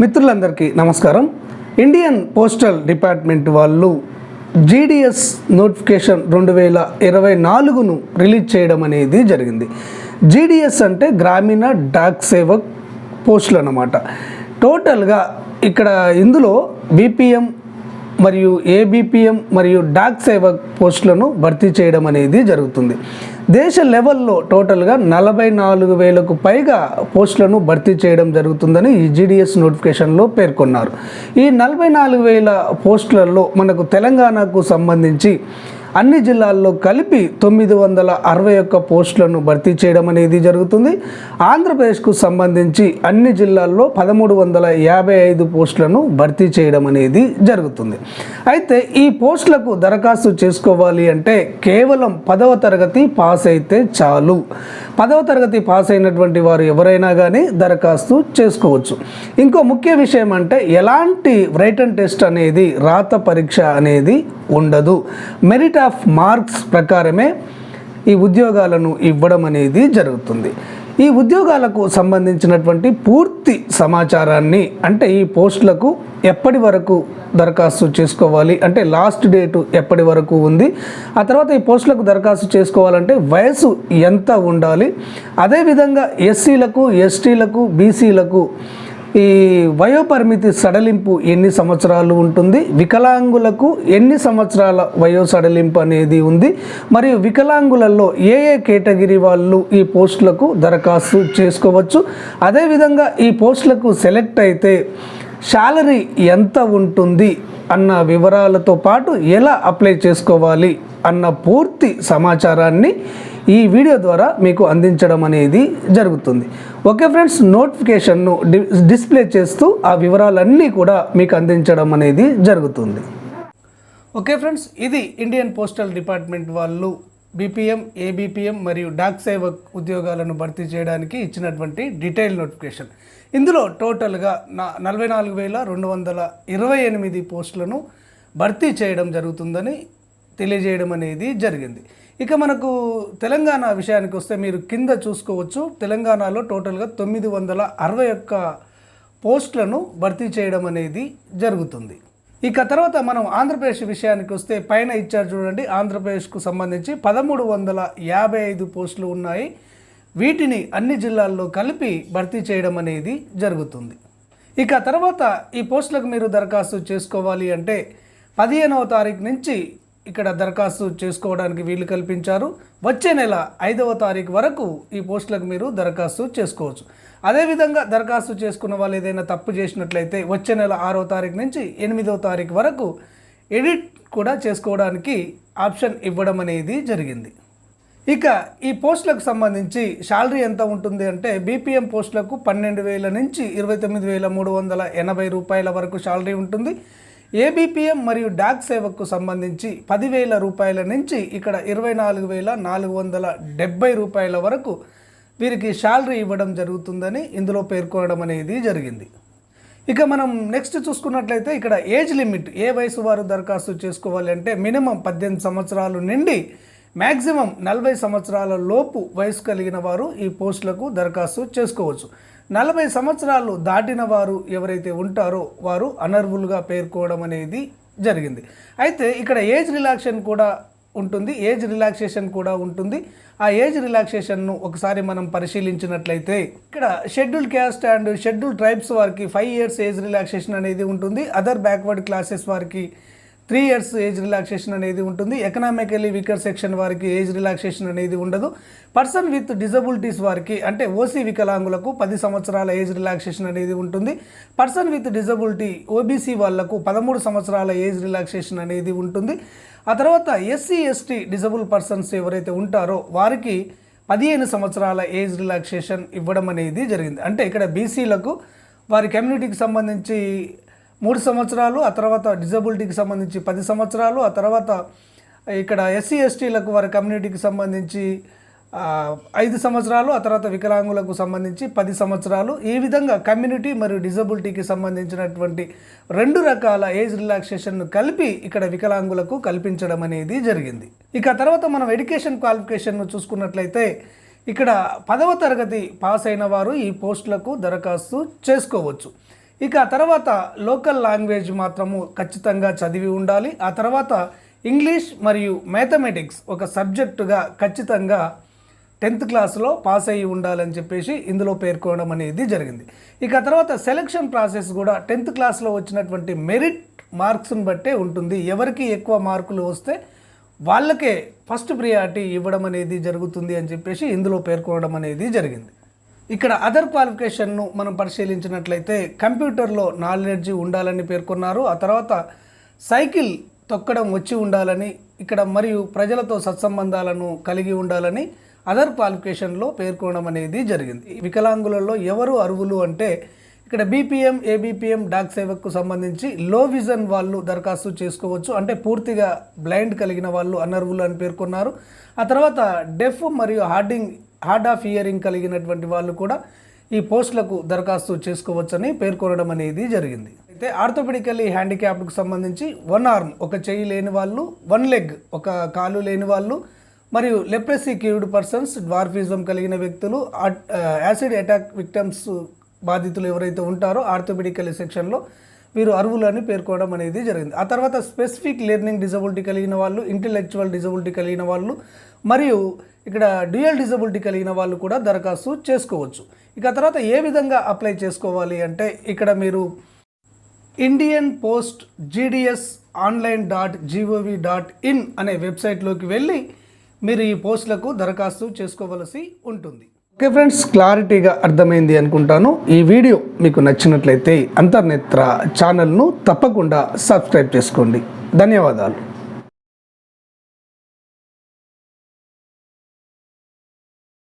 మిత్రులందరికీ నమస్కారం. Indian postal department వాళ్ళు జీడిఎస్ నోటిఫికేషన్ రెండు వేల ఇరవై నాలుగును రిలీజ్ చేయడం అనేది జరిగింది. జీడిఎస్ అంటే గ్రామీణ డాక్ సేవక్ పోస్టులు అన్నమాట. టోటల్గా ఇక్కడ ఇందులో బీపీఎం మరియు ఏబీపీఎం మరియు డాక్ సేవక్ పోస్టులను భర్తీ చేయడం అనేది జరుగుతుంది. దేశ లెవెల్లో టోటల్గా నలభై నాలుగు వేలకు పైగా పోస్టులను భర్తీ చేయడం జరుగుతుందని ఈ జీడిఎస్ నోటిఫికేషన్లో పేర్కొన్నారు. ఈ నలభై నాలుగు వేల పోస్టులలో మనకు తెలంగాణకు సంబంధించి అన్ని జిల్లాల్లో కలిపి తొమ్మిది వందల అరవై ఒక్క పోస్టులను భర్తీ చేయడం అనేది జరుగుతుంది. ఆంధ్రప్రదేశ్కు సంబంధించి అన్ని జిల్లాల్లో పదమూడు వందల యాభై ఐదు పోస్టులను భర్తీ చేయడం అనేది జరుగుతుంది. అయితే ఈ పోస్టులకు దరఖాస్తు చేసుకోవాలి అంటే కేవలం పదవ తరగతి పాస్ అయితే చాలు. పదవ తరగతి పాస్ అయినటువంటి వారు ఎవరైనా కానీ దరఖాస్తు చేసుకోవచ్చు. ఇంకో ముఖ్య విషయం అంటే ఎలాంటి రైటన్ టెస్ట్ అనేది రాత పరీక్ష అనేది ఉండదు. మెరిట్ ఆఫ్ మార్క్స్ ప్రకారమే ఈ ఉద్యోగాలను ఇవ్వడం అనేది జరుగుతుంది. ఈ ఉద్యోగాలకు సంబంధించినటువంటి పూర్తి సమాచారాన్ని అంటే ఈ పోస్టులకు ఎప్పటి వరకు దరఖాస్తు చేసుకోవాలి అంటే లాస్ట్ డేటు ఎప్పటి వరకు ఉంది ఆ తర్వాత ఈ పోస్టులకు దరఖాస్తు చేసుకోవాలంటే వయసు ఎంత ఉండాలి అదేవిధంగా ఎస్సీలకు ఎస్టీలకు బీసీలకు ఈ వయోపరిమితి సడలింపు ఎన్ని సంవత్సరాలు ఉంటుంది? వికలాంగులకు ఎన్ని సంవత్సరాల వయో సడలింపు అనేది ఉంది? మరియు వికలాంగులలో ఏ ఏ కేటగిరీ వాళ్ళు ఈ పోస్టులకు దరఖాస్తు చేసుకోవచ్చు? అదేవిధంగా ఈ పోస్టులకు సెలెక్ట్ అయితే శాలరీ ఎంత ఉంటుంది? అన్న వివరాలతో పాటు ఎలా అప్లై చేసుకోవాలి అన్న పూర్తి సమాచారాన్ని ఈ వీడియో ద్వారా మీకు అందించడం అనేది జరుగుతుంది. ఓకే ఫ్రెండ్స్ నోటిఫికేషన్ను డి డిస్ప్లే చేస్తూ ఆ వివరాలన్నీ కూడా మీకు అందించడం అనేది జరుగుతుంది. ఓకే ఫ్రెండ్స్ ఇది ఇండియన్ పోస్టల్ డిపార్ట్మెంట్ వాళ్ళు బీపీఎం ఏబీపీఎం మరియు డాక్ సేవక్ ఉద్యోగాలను భర్తీ చేయడానికి ఇచ్చినటువంటి డీటెయిల్ నోటిఫికేషన్. ఇందులో టోటల్గా నా నలభై నాలుగు వేల రెండు వందల ఇరవై ఎనిమిది పోస్టులను భర్తీ చేయడం జరుగుతుందని తెలియజేయడం అనేది జరిగింది. ఇక మనకు తెలంగాణ విషయానికి వస్తే మీరు కింద చూసుకోవచ్చు. తెలంగాణలో టోటల్గా తొమ్మిది వందల అరవై ఒక్క పోస్టులను భర్తీ చేయడం అనేది జరుగుతుంది. ఇక తర్వాత మనం ఆంధ్రప్రదేశ్ విషయానికి వస్తే పైన ఇచ్చారు చూడండి. ఆంధ్రప్రదేశ్కు సంబంధించి పదమూడు వందల యాభై ఐదు పోస్టులు ఉన్నాయి. వీటిని అన్ని జిల్లాల్లో కలిపి భర్తీ చేయడం అనేది జరుగుతుంది. ఇక తర్వాత ఈ పోస్టులకు మీరు దరఖాస్తు చేసుకోవాలి అంటే పదిహేనవ తారీఖు నుంచి ఇక్కడ దరఖాస్తు చేసుకోవడానికి వీలు కల్పించారు. వచ్చే నెల ఐదవ తారీఖు వరకు ఈ పోస్టులకు మీరు దరఖాస్తు చేసుకోవచ్చు. అదేవిధంగా దరఖాస్తు చేసుకున్న వాళ్ళు ఏదైనా తప్పు చేసినట్లయితే వచ్చే నెల ఆరో తారీఖు నుంచి ఎనిమిదవ తారీఖు వరకు ఎడిట్ కూడా చేసుకోవడానికి ఆప్షన్ ఇవ్వడం అనేది జరిగింది. ఇక ఈ పోస్టులకు సంబంధించి శాలరీ ఎంత ఉంటుంది అంటే బీపీఎం పోస్టులకు పన్నెండు వేల నుంచి ఇరవై తొమ్మిది వేల మూడు వందల ఎనభై రూపాయల వరకు శాలరీ ఉంటుంది. ఏబిపిఎం మరియు డాక్ సేవకు సంబంధించి పదివేల రూపాయల నుంచి ఇక్కడ ఇరవై నాలుగు వేల నాలుగు వందల డెబ్బై రూపాయల వరకు వీరికి శాలరీ ఇవ్వడం జరుగుతుందని ఇందులో పేర్కొనడం అనేది జరిగింది. ఇక మనం నెక్స్ట్ చూసుకున్నట్లయితే ఇక్కడ ఏజ్ లిమిట్ ఏ వయసు వారు దరఖాస్తు చేసుకోవాలి అంటే మినిమం పద్దెనిమిది సంవత్సరాలు నిండి మ్యాక్సిమం నలభై సంవత్సరాల లోపు వయసు కలిగిన వారు ఈ పోస్టులకు దరఖాస్తు చేసుకోవచ్చు. నలభై సంవత్సరాలు దాటిన వారు ఎవరైతే ఉంటారో వారు అనర్వులుగా పేర్కోవడం అనేది జరిగింది. అయితే ఇక్కడ ఏజ్ రిలాక్షన్ కూడా ఉంటుంది ఏజ్ రిలాక్సేషన్ కూడా ఉంటుంది. ఆ ఏజ్ రిలాక్సేషన్ను ఒకసారి మనం పరిశీలించినట్లయితే ఇక్కడ schedule caste and schedule tribes వారికి ఫైవ్ ఇయర్స్ ఏజ్ రిలాక్సేషన్ అనేది ఉంటుంది. అదర్ బ్యాక్వర్డ్ క్లాసెస్ వారికి త్రీ ఇయర్స్ ఏజ్ రిలాక్సేషన్ అనేది ఉంటుంది. ఎకనామికలీ వీకర్ సెక్షన్ వారికి ఏజ్ రిలాక్సేషన్ అనేది ఉండదు. పర్సన్ విత్ డిజబిలిటీస్ వారికి అంటే ఓసీ వికలాంగులకు పది సంవత్సరాల ఏజ్ రిలాక్సేషన్ అనేది ఉంటుంది. పర్సన్ విత్ డిజబిలిటీ ఓబీసీ వాళ్ళకు పదమూడు సంవత్సరాల ఏజ్ రిలాక్సేషన్ అనేది ఉంటుంది. ఆ తర్వాత ఎస్సీ ఎస్టీ డిజబుల్ పర్సన్స్ ఎవరైతే ఉంటారో వారికి పదిహేను సంవత్సరాల ఏజ్ రిలాక్సేషన్ ఇవ్వడం అనేది జరిగింది. అంటే ఇక్కడ బీసీలకు వారి కమ్యూనిటీకి సంబంధించి మూడు సంవత్సరాలు ఆ తర్వాత డిజబిలిటీకి సంబంధించి పది సంవత్సరాలు ఆ తర్వాత ఇక్కడ ఎస్సీ ఎస్టీలకు వారి కమ్యూనిటీకి సంబంధించి ఐదు సంవత్సరాలు ఆ తర్వాత వికలాంగులకు సంబంధించి పది సంవత్సరాలు. ఈ విధంగా కమ్యూనిటీ మరియు డిజబిలిటీకి సంబంధించినటువంటి రెండు రకాల ఏజ్ రిలాక్సేషన్ను కలిపి ఇక్కడ వికలాంగులకు కల్పించడం అనేది జరిగింది. ఇక తర్వాత మనం ఎడ్యుకేషన్ క్వాలిఫికేషన్ను చూసుకున్నట్లయితే ఇక్కడ పదవ తరగతి పాస్ అయిన వారు ఈ పోస్టులకు దరఖాస్తు చేసుకోవచ్చు. ఇక తర్వాత లోకల్ లాంగ్వేజ్ మాత్రము ఖచ్చితంగా చదివి ఉండాలి. ఆ తర్వాత ఇంగ్లీష్ మరియు మ్యాథమెటిక్స్ ఒక సబ్జెక్టుగా ఖచ్చితంగా టెన్త్ క్లాస్లో పాస్ అయ్యి ఉండాలని చెప్పేసి ఇందులో పేర్కొనడం అనేది జరిగింది. ఇక తర్వాత సెలక్షన్ ప్రాసెస్ కూడా టెన్త్ క్లాస్లో వచ్చినటువంటి మెరిట్ మార్క్స్ని బట్టే ఉంటుంది. ఎవరికి ఎక్కువ మార్కులు వస్తే వాళ్ళకే ఫస్ట్ ప్రియారిటీ ఇవ్వడం అనేది జరుగుతుంది అని చెప్పేసి ఇందులో పేర్కొనడం అనేది జరిగింది. ఇక్కడ అదర్ క్వాలిఫికేషన్ను మనం పరిశీలించినట్లయితే కంప్యూటర్లో నాలెడ్జ్ ఉండాలని పేర్కొన్నారు. ఆ తర్వాత సైకిల్ తొక్కడం వచ్చి ఉండాలని ఇక్కడ మరియు ప్రజలతో సత్సంబంధాలను కలిగి ఉండాలని అదర్ క్వాలిఫికేషన్లో పేర్కొనడం అనేది జరిగింది. వికలాంగులలో ఎవరు అర్హులు అంటే ఇక్కడ బీపీఎం ఏబీపీఎం డాక్ సేవకు సంబంధించి లో విజన్ వాళ్ళు దరఖాస్తు చేసుకోవచ్చు. అంటే పూర్తిగా బ్లైండ్ కలిగిన వాళ్ళు అనర్వులు అని పేర్కొన్నారు. ఆ తర్వాత డెఫ్ మరియు హార్డింగ్ హార్డ్ ఆఫ్ ఇయరింగ్ కలిగినటువంటి వాళ్ళు కూడా ఈ పోస్టులకు దరఖాస్తు చేసుకోవచ్చని పేర్కొనడం అనేది జరిగింది. అయితే ఆర్థోపెడికల్లీ హ్యాండిక్యాప్కు సంబంధించి వన్ ఆర్మ్ ఒక చెయ్యి లేని వాళ్ళు వన్ లెగ్ ఒక కాలు లేని వాళ్ళు మరియు లెప్రసీ క్యూర్డ్ పర్సన్స్ డ్వార్ఫిజం కలిగిన వ్యక్తులు యాసిడ్ అటాక్ విక్టమ్స్ బాధితులు ఎవరైతే ఉంటారో ఆర్థోపెడికల్ సెక్షన్లో వీరు అర్హులు అని పేర్కోవడం అనేది జరిగింది. ఆ తర్వాత స్పెసిఫిక్ లెర్నింగ్ డిజబిలిటీ కలిగిన వాళ్ళు ఇంటెలెక్చువల్ డిజబిలిటీ కలిగిన వాళ్ళు మరియు ఇక్కడ డ్యూయల్ డిజబిలిటీ కలిగిన వాళ్ళు కూడా దరఖాస్తు చేసుకోవచ్చు. ఇక తర్వాత ఏ విధంగా అప్లై చేసుకోవాలి అంటే ఇక్కడ మీరు Indian post GDS online dot GOV dot in అనే వెబ్సైట్లోకి వెళ్ళి మీరు ఈ పోస్టులకు దరఖాస్తు చేసుకోవలసి ఉంటుంది. ఓకే ఫ్రెండ్స్ క్లారిటీగా అర్థమైంది అనుకుంటాను. ఈ వీడియో మీకు నచ్చినట్లయితే అంతర్నేత్ర ఛానల్ను తప్పకుండా సబ్స్క్రైబ్ చేసుకోండి. ధన్యవాదాలు.